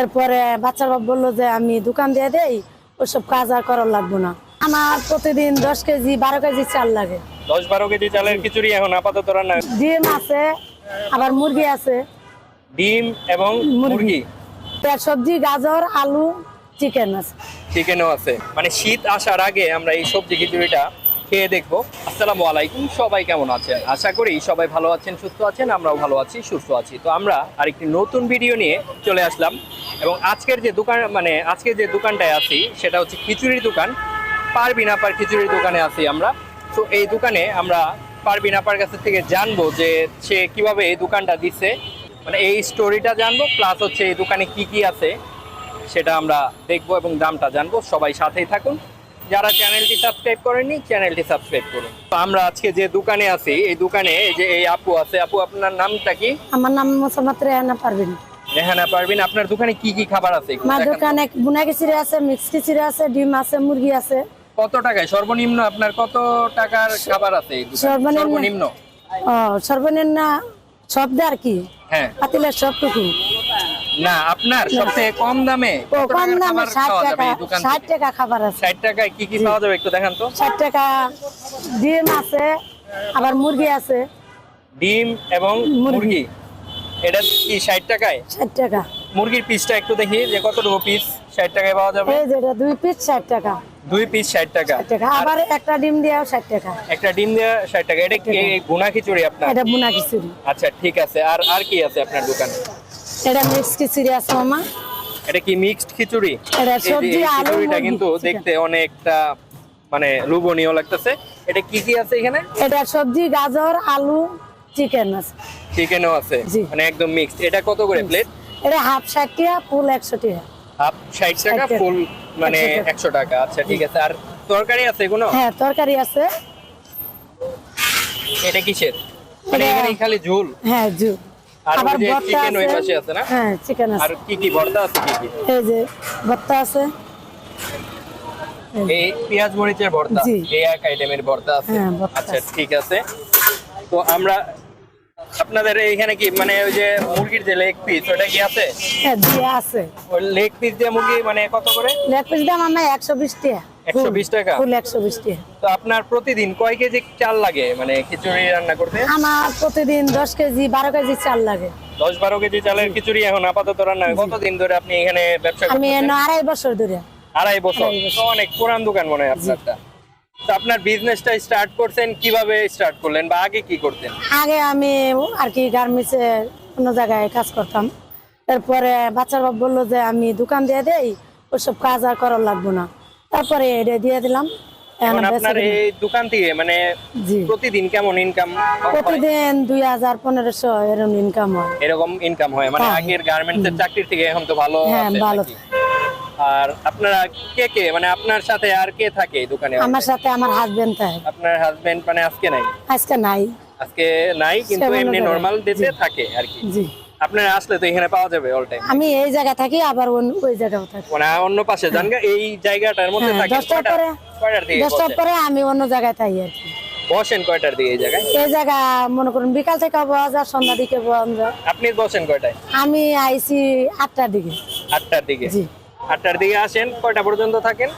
এরপরে বাচ্চার বাপ বলল যে আমি দোকান দিয়ে দেই ওসব কাজ আর করার লাগবো না। আমার প্রতিদিন দশ কেজি বারো কেজি চাল লাগে। দশ বারো কেজি চালের খিচুড়ি এখন আপাতত রান্না ডিম আছে আবার মুরগি আছে। ডিম এবং মুরগি। সবজি গাজর আলু চিকেন আছে। চিকেনও আছে। মানে শীত আসার আগে আমরা এই সবজি খিচুড়িটা খেয়ে দেখব। আসসালামু আলাইকুম সবাই কেমন আছেন? আশা করি সবাই ভালো আছেন সুস্থ আছেন আমরাও ভালো আছি সুস্থ আছি। তো আমরা আরেকটি নতুন ভিডিও নিয়ে চলে আসলাম। এবং আজকের যে দোকান মানে আজকে যে দোকানটায় আছি, সেটা হচ্ছে খিচুড়ির দোকান। পারবিন আপার খিচুড়ির দোকানে আছি আমরা। তো এই দোকানে আমরা পারবিন আপার কাছ থেকে জানব যে সে কীভাবে এই দোকানটা দিচ্ছে মানে এই স্টোরিটা জানব প্লাস হচ্ছে এই দোকানে কি কি আছে, সেটা আমরা দেখব এবং দামটা জানব। সবাই সাথেই থাকুন। যারা চ্যানেলটি সাবস্ক্রাইব করেননি চ্যানেলটি সাবস্ক্রাইব করুন। তো আমরা আজকে যে দোকানে আছি, এই দোকানে যে এই আপু আছে, আপু, আপনার নামটা কি? আমার নাম মোসাম্মদ রেহানা পারবেন রেহানা পারবিন আপনার দোকানে কি কি খাবার আছে? আমার দোকানে বুনা খিচুড়ি আছে মিক্স খিচুড়ি আছে ডিম আছে মুরগি আছে। কত টাকায়? সর্বনিম্ন আপনার কত টাকার খাবার আছে? সর্বনিম্ন- সর্বনিম্ন? সব আর কি। হ্যাঁ। পাতিলের সবটুকু। না আপনার সবথেকে কম দামে কম দামে ষাট টাকা ষাট টাকা খাবার আছে। ষাট টাকায় কি কি পাওয়া যাবে একটু দেখান তো? ষাট টাকা ডিম আছে আবার মুরগি আছে। ডিম এবং মুরগি। এটা কি ষাট টাকায়? ষাট টাকা। মুরগির পিসটা একটু দেখি যে কতটুকু পিস ষাট টাকায় পাওয়া যাবে? এই যেটা দুই পিস ষাট টাকা। দুই পিস ষাট টাকা। টাকা। আবার একটা ডিম দিয়েও ষাট টাকা। একটা ডিম দেওয়া ষাট টাকা। এটা কি গুনা খিচুড়ি আপনার? এটা বুনা খিচুড়ি। আচ্ছা ঠিক আছে। আর আর কি আছে আপনার দোকানে? এটা মিক্স খিচুড়ি আছে মামা। এটা কি মিক্সড খিচুড়ি? এটা সবজি, আলু, মুরগি, কিন্তু দেখতে অনেকটা মানে লোভনীয় লাগতেছে। এটা কি কি আছে এখানে? এটা সবজি গাজর আলু চিকেন আছে। চিকেনও আছে? মানে একদম মিক্সড এটা কত করে প্লেট এটা হাফ ষাট টাকা ফুল একশো টাকা। হাফ ষাট টাকা টাকা। ফুল মানে 100 টাকা। আচ্ছা ঠিক আছে। আর তরকারি আছে কোনো হ্যাঁ তরকারি আছে। এটা কিসের? মানে এখানে খালি ঝোল? হ্যাঁ জু আর যে চিকেন ওই আছে। পাশে আছে না? হ্যাঁ চিকেন আর আছে কি কি ভর্তা আছে কি কি? এই যে ভর্তা আছে। এই। পেঁয়াজ মরিচের ভর্তা। জি। এই এক আইটেমের ভর্তা আছে। হ্যাঁ, আচ্ছা ঠিক আছে। তো আমরা আপনাদের এইখানে কি মানে ওই যে মুরগির যে লেগ পিস ওটা কি আছে? হ্যাঁ দিয়ে আছে। ওই লেগ পিস দিয়ে মুরগি মানে কত করে? লেগ পিস দাম আমার একশো বিশ টাকা। 120 টাকা? ফুল একশো বিশ টাকা। তো আপনার প্রতিদিন কয় কেজি চাল লাগে? মানে খিচুড়ি রান্না করতে? আমার প্রতিদিন দশ কেজি বারো কেজি চাল লাগে। দশ বারো কেজি চালের খিচুড়ি এখন আপাতত রান্না হয়। কতদিন ধরে আপনি এখানে ব্যবসা আমি আড়াই বছর ধরে। আড়াই বছর। অনেক পুরান দোকান মনে হয় আপনারটা। তো আপনার বিজনেসটা স্টার্ট করছেন কীভাবে স্টার্ট করলেন বা আগে কি করতেন? আগে আমি আর কি গার্মেন্টসে অন্য জায়গায় কাজ করতাম। তারপরে বাচ্চার বাপ বলল যে আমি দোকান দিয়ে দেই ওসব কাজ আর করার লাগবো না। তারপরে এটা দিয়ে দিলাম। আপনার এই দোকান থেকে মানে প্রতিদিন কেমন ইনকাম প্রতিদিন দুই হাজার পনেরোশো এরকম ইনকাম হয়। এরকম ইনকাম হয় মানে হ্যাঁ। আগের গার্মেন্টস এর চাকরির থেকে এখন তো ভালো হ্যাঁ, ভালো। আর আপনারা কে কে? মানে আপনার সাথে আর কে থাকে দোকানে? আমার সাথে আমার হাজবেন্ড থাকে। আপনার হাজবেন্ড মানে আজকে নাই? আজকে নাই। আজকে নাই কিন্তু এমনি নরমাল ডেতে থাকে আর কি। জি। আপনারা আসলে তো এখানে পাওয়া যাবে অল টাইম আমি এই জায়গায় থাকি আবার অন্য- ওই জায়গায় থাকি। মানে অন্য পাশে জান এই জায়গাটার মধ্যে হ্যাঁ, থাকে পরে? পরে আমি অন্য জায়গায় থাকি আর কি। বসেন কয়টার দিকে এই জায়গায়? এই জায়গা মনে করুন বিকাল থেকে পাওয়া যায় সন্ধ্যা দিকে পাওয়া আপনি বসেন কয়টায়? আমি আইছি আটটার দিকে। আটটার দিকে। জি। আটটার দিকে আসেন কয়টা পর্যন্ত থাকেন?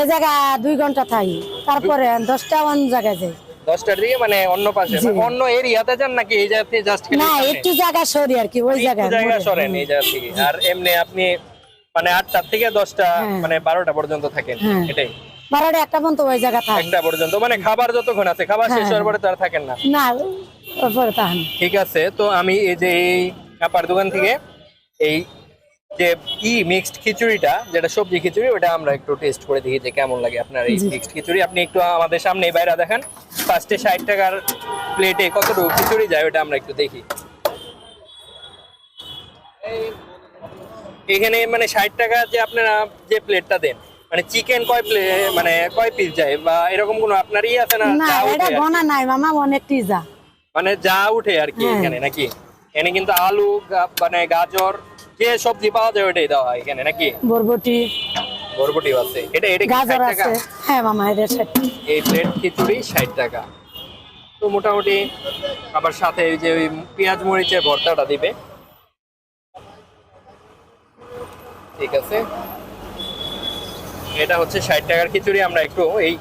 এই জায়গা দুই ঘণ্টা থাকি। তারপরে দশটা অন্য জায়গায় যাই। দশটার দিকে মানে অন্য পাশে মানে অন্য এরিয়াতে যান নাকি এই জায়গাতে জাস্ট না একটু জায়গা সরি আর কি ওই জায়গায় জায়গা সরেন এই জায়গা থেকে। আর এমনি আপনি মানে আটটার থেকে দশটা হ্যাঁ। মানে বারোটা পর্যন্ত থাকেন হ্যাঁ। এটাই। বারোটা একটা পর্যন্ত ওই জায়গা থাকি। একটা পর্যন্ত মানে খাবার যতক্ষণ আছে খাবার শেষ হ্যাঁ। হওয়ার পরে তো আর থাকেন না। না ঠিক আছে তো আমি এই যে এই কাপার দোকান থেকে এই যে ই মিক্সড খিচুড়িটা যেটা সবজি খিচুড়ি ওটা আমরা একটু টেস্ট করে দেখি যে কেমন লাগে আপনার এই মিক্সড খিচুড়ি। আপনি একটু আমাদের সামনে বাইরে দেখান ফার্স্টে ষাট টাকার প্লেটে কতটুকু খিচুড়ি যায় ওটা আমরা একটু দেখি। এখানে মানে ষাট টাকা যে আপনারা যে প্লেটটা দেন মানে চিকেন কয় প্লেট মানে কয় পিস যায়? বা এরকম কোনো আপনার ই আছে না? না এটা উঠে আর কি? গোনা নাই মামা অনেক মানে যা উঠে আর কি হ্যাঁ। এখানে নাকি? এখানে কিন্তু আলু মানে গাজর যে সবজি পাওয়া যায় ওটাই দেওয়া হয় এখানে নাকি? বরবটি। বরবটি আছে। এটা এটা গাজর আছে। হ্যাঁ মামা এটা ষাট। এই প্লেট খিচুড়ি ষাট টাকা। তো মোটামুটি আবার সাথে ওই যে ওই পেঁয়াজ মরিচের ভর্তাটা দিবে। ঠিক আছে। এটা হচ্ছে ষাট টাকার খিচুড়ি। আমরা একটু এই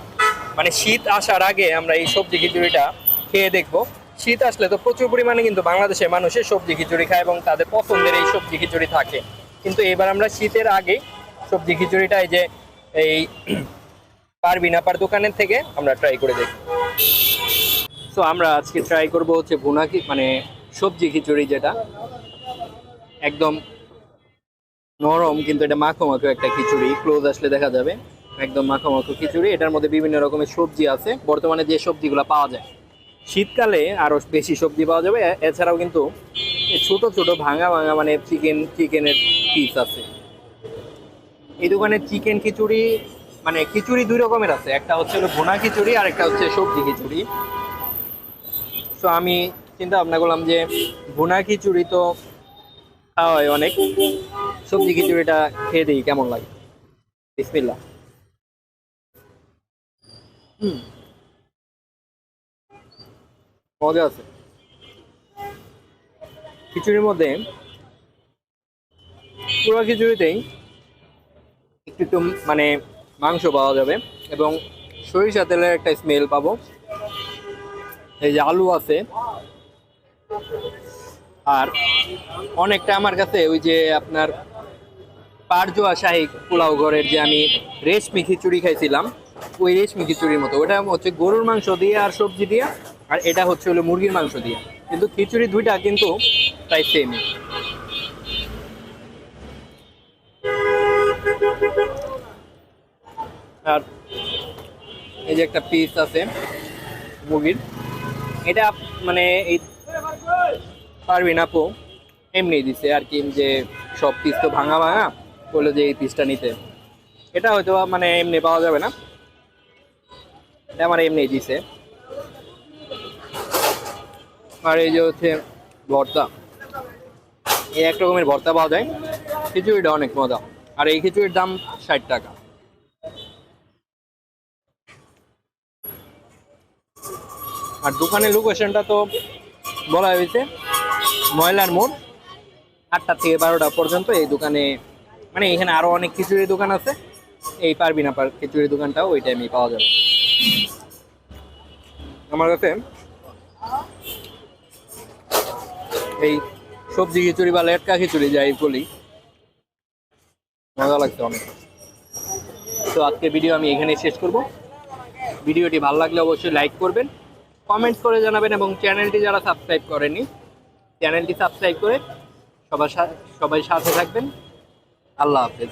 মানে শীত আসার আগে আমরা এই সবজি খিচুড়িটা খেয়ে দেখব। শীত আসলে তো প্রচুর পরিমাণে কিন্তু বাংলাদেশের মানুষের সবজি খিচুড়ি খায় এবং তাদের পছন্দের এই সবজি খিচুড়ি থাকে। কিন্তু এবার আমরা শীতের আগে সবজি খিচুড়িটা এই যে এই পারবি না পার দোকানের থেকে আমরা ট্রাই করে দেখি। সো আমরা আজকে ট্রাই করব হচ্ছে ভুনা কি মানে সবজি খিচুড়ি যেটা। একদম নরম কিন্তু এটা মাখো মাখো একটা খিচুড়ি। ক্লোজ আসলে দেখা যাবে। একদম মাখো মাখো খিচুড়ি। এটার মধ্যে বিভিন্ন রকমের সবজি আছে। বর্তমানে যে সবজিগুলো পাওয়া যায়। শীতকালে আরও বেশি সবজি পাওয়া যাবে। এছাড়াও কিন্তু ছোট ছোট, ভাঙা ভাঙা মানে চিকেন চিকেনের পিস আছে। এই দোকানে চিকেন খিচুড়ি মানে খিচুড়ি দুই রকমের আছে। একটা হচ্ছে ভুনা খিচুড়ি, আর একটা হচ্ছে সবজি খিচুড়ি। তো আমি চিন্তা ভাবনা করলাম যে ভুনা খিচুড়ি তো খাওয়া হয় অনেক। সবজি খিচুড়িটা খেয়ে দিই কেমন লাগে। বিসমিল্লাহ। হুম। মজা আছে। খিচুড়ির মধ্যে পুরো খিচুড়িতেই একটু একটু মানে মাংস পাওয়া যাবে এবং সরিষা তেলের একটা স্মেল পাবো। এই যে আলু আছে। আর অনেকটা আমার কাছে ওই যে আপনার পারজোয়া শাহী পোলাও ঘরের যে আমি রেশমি খিচুড়ি খাইছিলাম, ওই রেশমি খিচুড়ির মতো। ওটা হচ্ছে গরুর মাংস দিয়ে আর সবজি দিয়ে আর এটা হচ্ছে হলো মুরগির মাংস দিয়ে। কিন্তু খিচুড়ি দুইটা কিন্তু প্রায় সেমই আর এই যে একটা পিস আছে মুরগির, এটা মানে এই পারবিন আপু, এমনি দিছে আর কি, যে সব পিস তো ভাঙা ভাঙা, বলল যে এই পিসটা নিতে। এটা হয়তো মানে এমনি পাওয়া যাবে না। এটা আমার এমনি দিছে। আর এই যে হচ্ছে ভর্তা। এই এক রকমের ভর্তা পাওয়া যায়। খিচুড়িটা অনেক মজা। আর এই খিচুড়ির দাম ষাট টাকা। আর দোকানের লোকেশনটা তো বলা হয়েছে, ময়লার মোড়। আটটা থেকে বারোটা পর্যন্ত এই দোকানে মানে এখানে আরও অনেক খিচুড়ির দোকান আছে। এই পারবি না পার খিচুড়ির দোকানটাও ওই টাইমেই পাওয়া যাবে। আমার কাছে এই সবজি খিচুড়ি বা লেটকা খিচুড়ি যাই বলি। মজা লাগছে অনেক। তো আজকে ভিডিও আমি এখানেই শেষ করব। ভিডিওটি ভালো লাগলে অবশ্যই লাইক করবেন কমেন্টস করে জানাবেন এবং চ্যানেলটি যারা সাবস্ক্রাইব করেনি চ্যানেলটি সাবস্ক্রাইব করে সবার সবাই সাথে থাকবেন। আল্লাহ হাফেজ।